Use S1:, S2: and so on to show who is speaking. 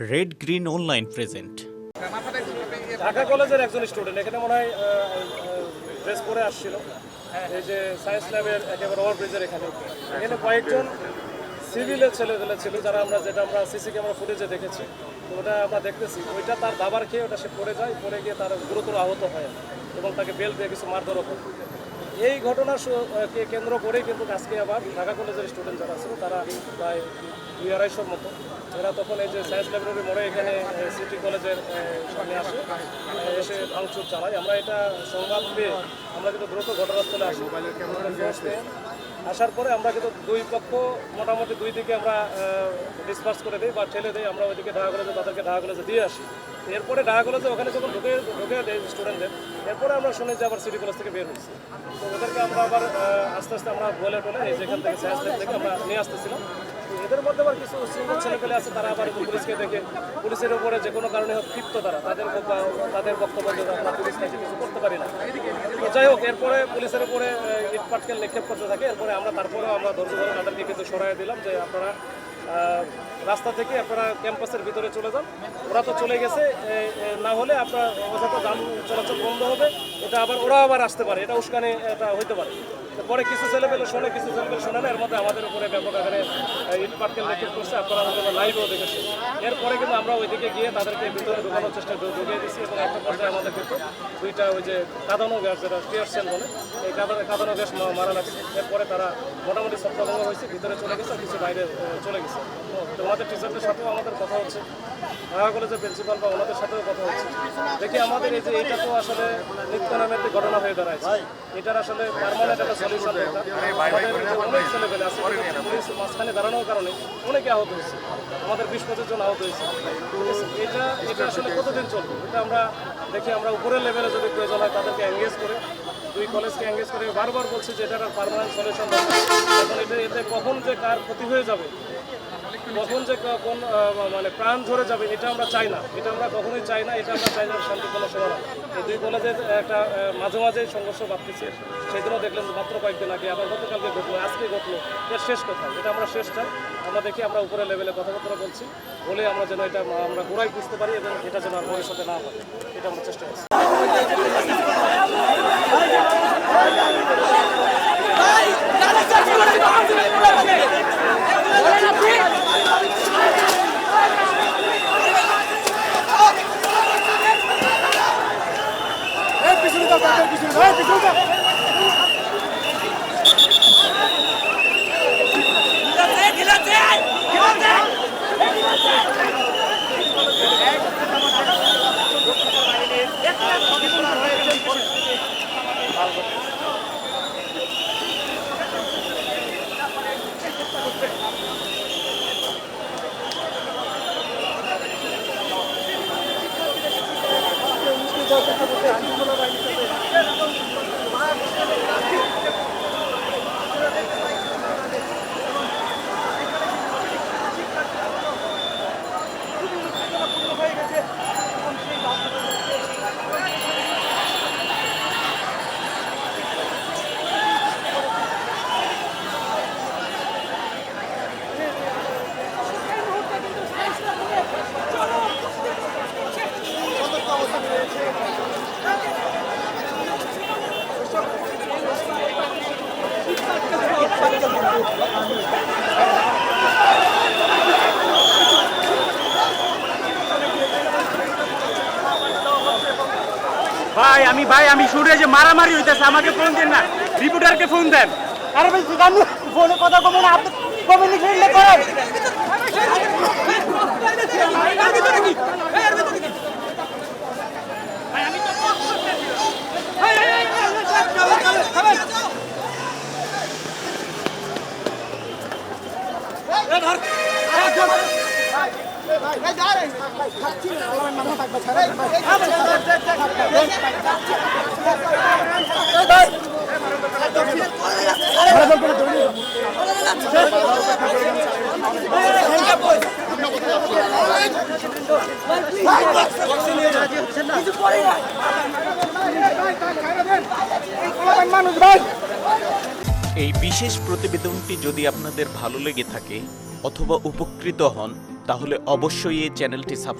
S1: Red green online present
S2: Dhaka কলেজের একজন student এখানে মনে হয় ড্রেস পরে আসছিল। এই যে সায়েন্স ল্যাবের একেবারে ওভারব্রিজের এখানে। এখানে কয়েকজন সিভিলের ছেলেগুলো ছিল যারা আমরা যেটা আমরা সিসি ক্যামেরা ফুটেজে দেখেছি। তো ওটা আমরা দেখতেছি। ওইটা তার দাবার খেয়ে ওটা সে পড়ে যায় পড়ে গিয়ে তার গুরুতর আহত হয়। এবং তাকে বেল দিয়ে কিছু মারধরও করে। এই ঘটনা কেন্দ্র করেই কিন্তু আজকে আবার ঢাকা কলেজের স্টুডেন্ট যারা আছে তারা প্রায় দুই আড়াইশোর মতো। এরা তখন এই যে সায়েন্স লাইব্রেরি মোড়ে এখানে সিটি কলেজের সামনে আসে এসে ভাঙচুর চালায়। আমরা এটা সংবাদ পেয়ে আমরা কিন্তু দ্রুত ঘটনাস্থলে আসি। আসার পরে আমরা কিন্তু দুই পক্ষ মোটামুটি দুই দিকে আমরা ডিসপার্স করে দিই বা ঠেলে দিই, আমরা ওইদিকে ঢাকা কলেজে তাদেরকে ঢাকা কলেজে দিয়ে আসি। এরপরে ঢাকা কলেজে ওখানে যখন ঢুকে ঢুকে দেয় স্টুডেন্টদের এরপরে আমরা শুনি যে আবার সিটি কলেজ থেকে বের হয়েছে। তো ওদেরকে আমরা আবার আস্তে আস্তে আমরা বলে টলে, এই যেখান থেকে সায়েন্স ল্যাব থেকে আমরা নিয়ে আসতেছিলাম। এদের মধ্যে আবার কিছু ছেলেপেলে আছে, তারা আবার পুলিশকে দেখে, পুলিশের উপরে যে কোনো কারণে হোক ক্ষিপ্ত তারা, তাদের তাদের বক্তব্য আমরা পুলিশ কিছু করতে পারি না। যাই হোক, এরপরে পুলিশের উপরে ইট পাটকেল নিক্ষেপ করতে থাকে। এরপরে আমরা তারপরেও আমরা ধৈর্য ধরে তাদেরকে কিন্তু সরাই দিলাম যে আপনারা রাস্তা থেকে আপনারা ক্যাম্পাসের ভিতরে চলে যান। ওরা তো চলে গেছে না হলে আপনার অযথা যান চলাচল বন্ধ হবে। এটা আবার ওরা আবার আসতে পারে, এটা উস্কানে, এটা হইতে পারে। পরে কিছু ছেলেপেলে শোনে, কিছু ছেলেপেলে শোনে না, এর মধ্যে আমাদের উপরে ব্যাপক আকারে ইট পাটকেল নিক্ষেপ করছে আপনারা আমাদের লাইভেও দেখেছেন। এরপরে কিন্তু আমরা ওইদিকে গিয়ে তাদেরকে ভিতরে ঢোকানোর চেষ্টা ঢুকিয়ে দিচ্ছি এবং একটা পর্যায়ে আমাদের কিন্তু দুইটা ওই যে কাঁদানো গ্যাস, যেটা টিয়ার সেল বলে, এই কাঁদানো কাঁদানো গ্যাস মারা লাগছে। এরপরে তারা মোটামুটি সপ্তাহভঙ্গ হয়েছে, ভিতরে চলে গেছে কিছু বাইরে চলে গেছে। তো ওনাদের টিচারদের সাথেও আমাদের কথা হচ্ছে। ঢাকা কলেজের প্রিন্সিপাল বা ওনাদের সাথেও কথা হচ্ছে। দেখি আমাদের এই যে এটা তো আসলে নিত্য নামের যে ঘটনা হয়ে দাঁড়াচ্ছে এটার আসলে পারমানেন্ট একটা সলিউশন এটা অনেক ছেলেপেলে আছে পুলিশ মাঝখানে দাঁড়ানোর কারণে অনেকে আহত হয়েছে। আমাদের বিশ পঁচিশ জন আহত হয়েছে। এটা এটা আসলে কতদিন চলবে? এটা আমরা দেখি আমরা উপরের লেভেলে যদি প্রয়োজন হয় তাদেরকে এঙ্গেজ করে দুই কলেজকে এঙ্গেজ করে বারবার বলছি যে এটার পারমানেন্ট সলিউশন দরকার এখন এটা এতে কখন যে কার ক্ষতি হয়ে যাবে কখন যে কোন মানে প্রাণ ধরে যাবে, এটা আমরা চাই না। এটা আমরা কখনোই চাই না, এটা আমরা চাই না শান্তিপূর্ণ সমাধান এই দুই কলেজের একটা মাঝে মাঝে সংঘর্ষ বাড়তেছে সেদিনও দেখলেন মাত্র কয়েকদিন আগে, আবার গতকালকে ঘটলো, আজকে ঘটলো। এটা শেষ কোথায় এটা আমরা শেষ চাই। আমরা দেখি, আমরা উপরে লেভেলে কথাবার্তা বলছি। বলে আমরা যেন এটা আমরা গোড়ায় বুঝতে পারি এবং এটা যেন আর ভবিষ্যতে না হয়। এটা আমরা চেষ্টা করছি।
S3: পিছনে যাও পিছনে যাও বাহিনী ভাই আমি ভাই আমি শুনে যে মারামারি হইতেছে আমাকে ফোন দেন না। রিপোর্টারকে ফোন দেন। আরে ভাই আমি ফোনে কথা কমো না আপনি কমিউনিকেট করেন।
S1: এই বিশেষ প্রতিবেদনটি যদি আপনাদের ভালো লেগে থাকে অথবা উপকৃত হন তাহলে অবশ্যই এই চ্যানেলটি সাবস্ক্রাইব